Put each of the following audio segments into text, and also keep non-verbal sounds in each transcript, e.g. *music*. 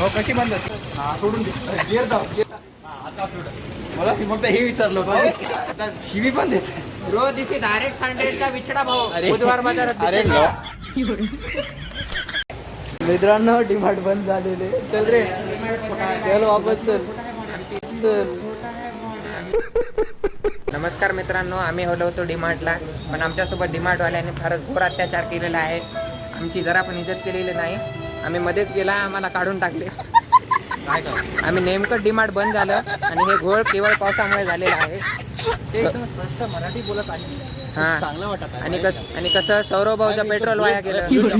हो कशी बंद होती हा सोडून दे. हा. मला मी फक्त हे विसरलो होतो. आता शिवी पण देते. ब्रो दिस एक्स हंड्रेडचा बिछडा भाऊ. अरे. बुधवार बाजारात अरे. मित्रांनो डिमांड बंद झालेले. चल रे. चल वापस चल. चल. नमस्कार मित्रांनो आम्ही आलो होतो डीमार्टला पण आमच्यासोबत डीमार्टवाल्याने फारच घोर अत्याचार केलेला आहे. आमची जरा पण इज्जत केलेली नाही. आम्ही मध्येच गेला आम्हाला काढून टाकले. आम्ही नेमकं डीमार्ट बंद झालं आणि हे घोळ केवळ पावसामुळे झालेलं आहे. ते एकदम स्पष्ट मराठी बोलत आहे. हा. चांगलं वाटत आहे. आणि कस आणि कसं सौरभ भाऊचं पेट्रोल वाया गेलं.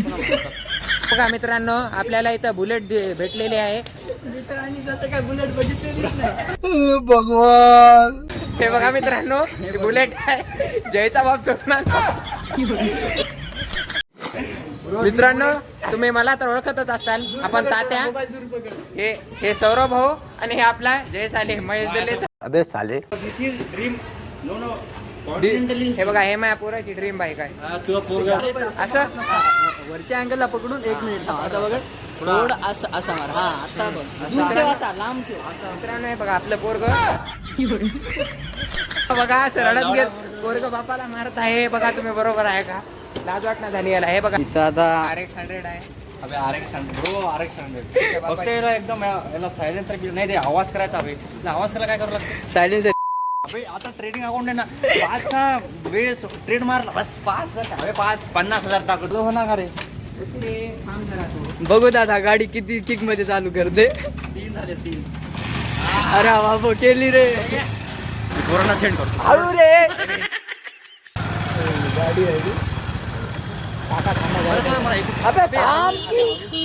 बघा मित्रांनो आपल्याला इथं बुलेट दे- भेटलेली आहे. काय बुलेट बघितलेली भगवान. हे बघा मित्रांनो ही बुलेट आहे. जयचा बाप चोकणार मित्रांनो तुम्ही मला तर ओळखतच असताल आपण तात्या हे हे सौरभ भाऊ आणि हे आपला जय साले महेश दिल्लीचा. अबे साले. This is dream no no continentally हे बघा हे माझ्या पोराची ड्रीम बाईक आहे. तुझा पोरगा. असं वरच्या अँगलला पकडून एक मिनिट थांब. असं बघ थोडं असं असा मार. हा आता बघ. दूर ठेव असा लांब ठेव. असा. मित्रांनो हे बघा आपलं पोरग. बघा असं रडत घेत पोरग बापाला मारत आहे. बघा तुम्ही बरोबर आहे का? लाज वाटणं झाली याला हे बघा. इथं आता आर एक्स हंड्रेड आहे. अबे R X hundred. Bro R X hundred. फक्त याला एकदम या- याला सायलेन्सर बिल नाही ते आवाज करायचा हवे ते आवाज करायला काय करावं लागतं? सायलेन्स अबे आता ट्रेडिंग अकाउंट आहे ना पाचचा वेळ ट्रेड मारला. बस पाच हवे पाच पन्नास हजार टाकतो होणार का रे बघू दादा गाडी किती किकमध्ये चालू करते? तीन झाले तीन. अरे बाबा केली रे. कोरोना सेंड करतो. हळू रे. गाडी आहे ती.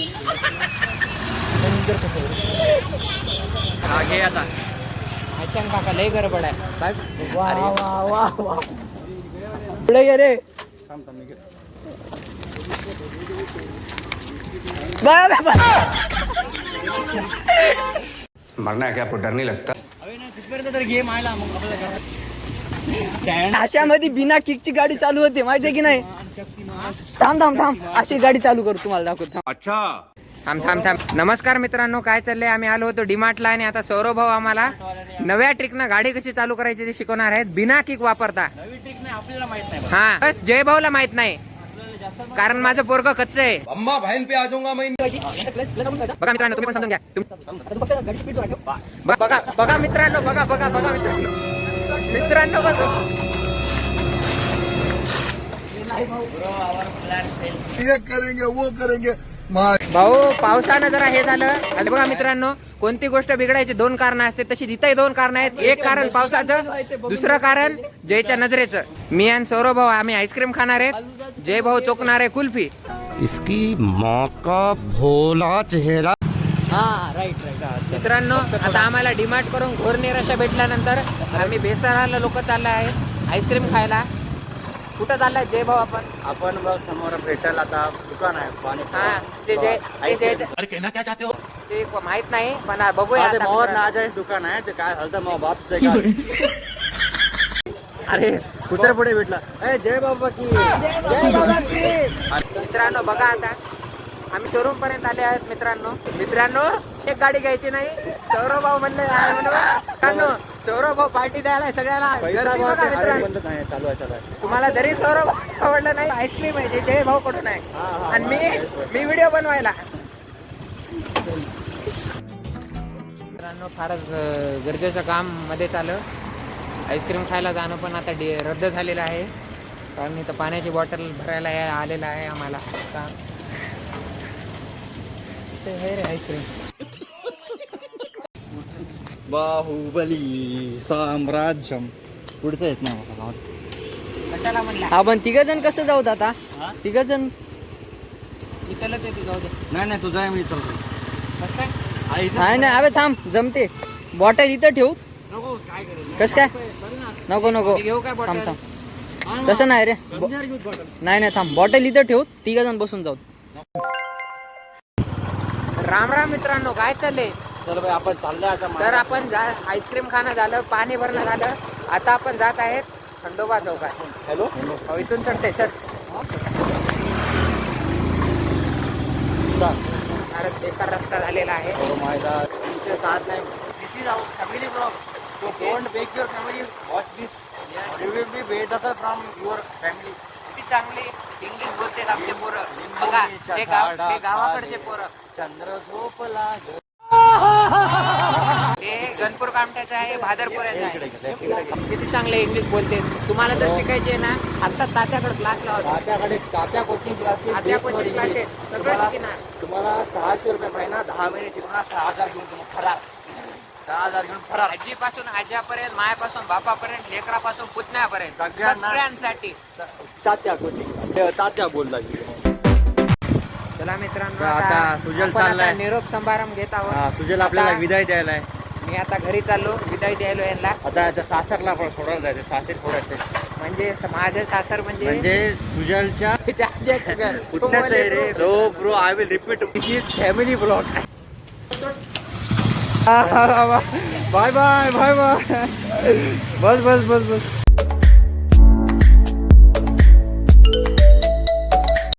थांब घे आता काका लय गडबड आहे काय वा वा वा वा पुढे गे रे मरना है क्या आपको डर नहीं लगता अशामध्ये बिना किकची गाडी चालू होते माहितीये की नाही? थांब थांब थांब. अशी गाडी चालू करू तुम्हाला दाखवतो. थांब. थांब थांब थांब. नमस्कार मित्रांनो काय चाललंय? आम्ही आलो होतो डीमार्टला आणि आता सौरभ भाऊ आम्हाला नव्या ट्रिकनं गाडी कशी चालू करायची ते शिकवणार आहेत. बिना किक वापरता. नवी ट्रिक नाही आपल्याला माहीत नाही बा. हा बस जय भाऊला माहीत नाही. आपल्याला जास्त कारण माझं पोरग कच्च आहे. बघा मित्रांनो तुम्ही पण समजून घ्या. बघा बघा मित्रांनो बघा बघा बघा. मित्रांनो मित्रांनो बघा. भाऊ पावसानं जरा हे झालं. आणि बघा मित्रांनो कोणती गोष्ट बिघडायची? दोन कारण असते तशी तिथंही दोन कारण आहेत. एक कारण पावसाचं दुसरं कारण जयच्या नजरेचं. मी आणि सौरभ भाऊ आम्ही आईस्क्रीम खाणार आहेत जय भाऊ चोकणार आहे कुल्फी. इसकी माँ का भोला चेहरा हा राईट राईट मित्रांनो आता आम्हाला डिमांड करून घोर निराशा भेटल्यानंतर आम्ही बेसराला लोक चालले आहेत. आईस्क्रीम खायला. कुठं चाललाय? जय भाऊ आपण. आपण बघ समोर भेटेल आता. दुकान आहे पाणी हा ते जय ते जय अरे कहना क्या चाहते हो? ते माहीत नाही पण बघूया हा, आता मोहर मित्रांनो. नाजायच दुकान आहे ते काय झालं मग बाप ते काय अरे कुत्रे पुढे भेटला. ए जय बाबा की जय बाबा की मित्रांनो बघा आता. आम्ही शोरूम पर्यंत आले आहेत मित्रांनो. मित्रांनो एक गाडी घ्यायची नाही. सौरभ भाऊ म्हणले आहे म्हणून मित्रांनो सौरभ भाऊ पार्टी द्यायला सगळ्याला गर्दी बघा मित्रांनो. चालू चालू तुम्हाला जरी सौरभ आवडलं नाही आईस्क्रीम आहे जे जय भाऊ कडून आहे. आणि मी. मी व्हिडिओ बनवायला. मित्रांनो फारच गरजेचं काममध्ये आलं आईस्क्रीम खायला जाणं पण आता डि रद्द झालेलं आहे. कारण इथं पाण्याची बॉटल भरायला या- आलेलं आहे आम्हाला. काम ते हे रे आईस्क्रीम बाहुबली साम्राज्यम पुढचं येत नाही मला गावात. कशाला म्हणला आपण तिघ जण कसं जाऊ आता? तिघ जण मी चलत येतो जाऊ दे नाही नाही तुझा मी चलतो काय नाही नाही अबे थांब जमते बॉटल इथं ठेवू नको काय करेल कस काय नको नको थांब बॉटल थांब तसं नाही रे नाही नाही थांब बॉटल इथं ठेवू तिघ जण बसून जाऊ राम राम मित्रांनो काय चाललंय? चल बाई आपण चाललोय आता तर आपण जा आईस्क्रीम खाणं झालं पाणी भरणं झालं. आता आपण जात आहेत खंडोबा चौकात. हॅलो? हो इथून चढते चढ. फारच बेकार रस्ता झालेला आहे. Oh my god. तुमचे साथ नाही. This is our family blog so don't make your family watch this you will be बेदखल फ्रॉम युअर फॅमिली किती चांगली. इंग्लिश बोलतात आमचे पोरं. बघा ते गाव ते गावाकडचे पोरं. चंद्र झोपला ते गणपूर कामट्याचं आहे भादरपुराचं आहे. किती चांगले इंग्लिश बोलते तुम्हाला जर शिकायचे ना. आता तात्याकडे क्लास लावा तात्याकडे Tatya coaching classes Tatya coaching classes सगळं शिकणार. तुम्हाला सहाशे रुपये महिना दहा महिने शिकणार सहा हजार घेऊन तुम्ही फरार सहा हजार घेऊन फरार. आजीपासून आज्यापर्यंत मायापासून बापापर्यंत लेकरापासून पुतण्यापर्यंत सगळ्यांना- सगळ्यांसाठी. तात्या कोचिंग तात्या बोलला चला मित्रांनो तर आता आता सुजल आपण आता चाललाय. निरोप समारंभ घेत हा, आहोत तुझ्याला आपल्याला आता विदाय द्यायला आहे मी आता घरी चाललो विदाई द्यायलो यांना. आता आता सासरला आपण सोडायला जायचं सासर सोडायचं. म्हणजे स- माझं सासर म्हणजे म्हणजे सुजलच्या *laughs* तिच्या आज्याचं घर. आहे रे. So bro I will repeat this is family blog bye bye bye bye बस बस बस बस।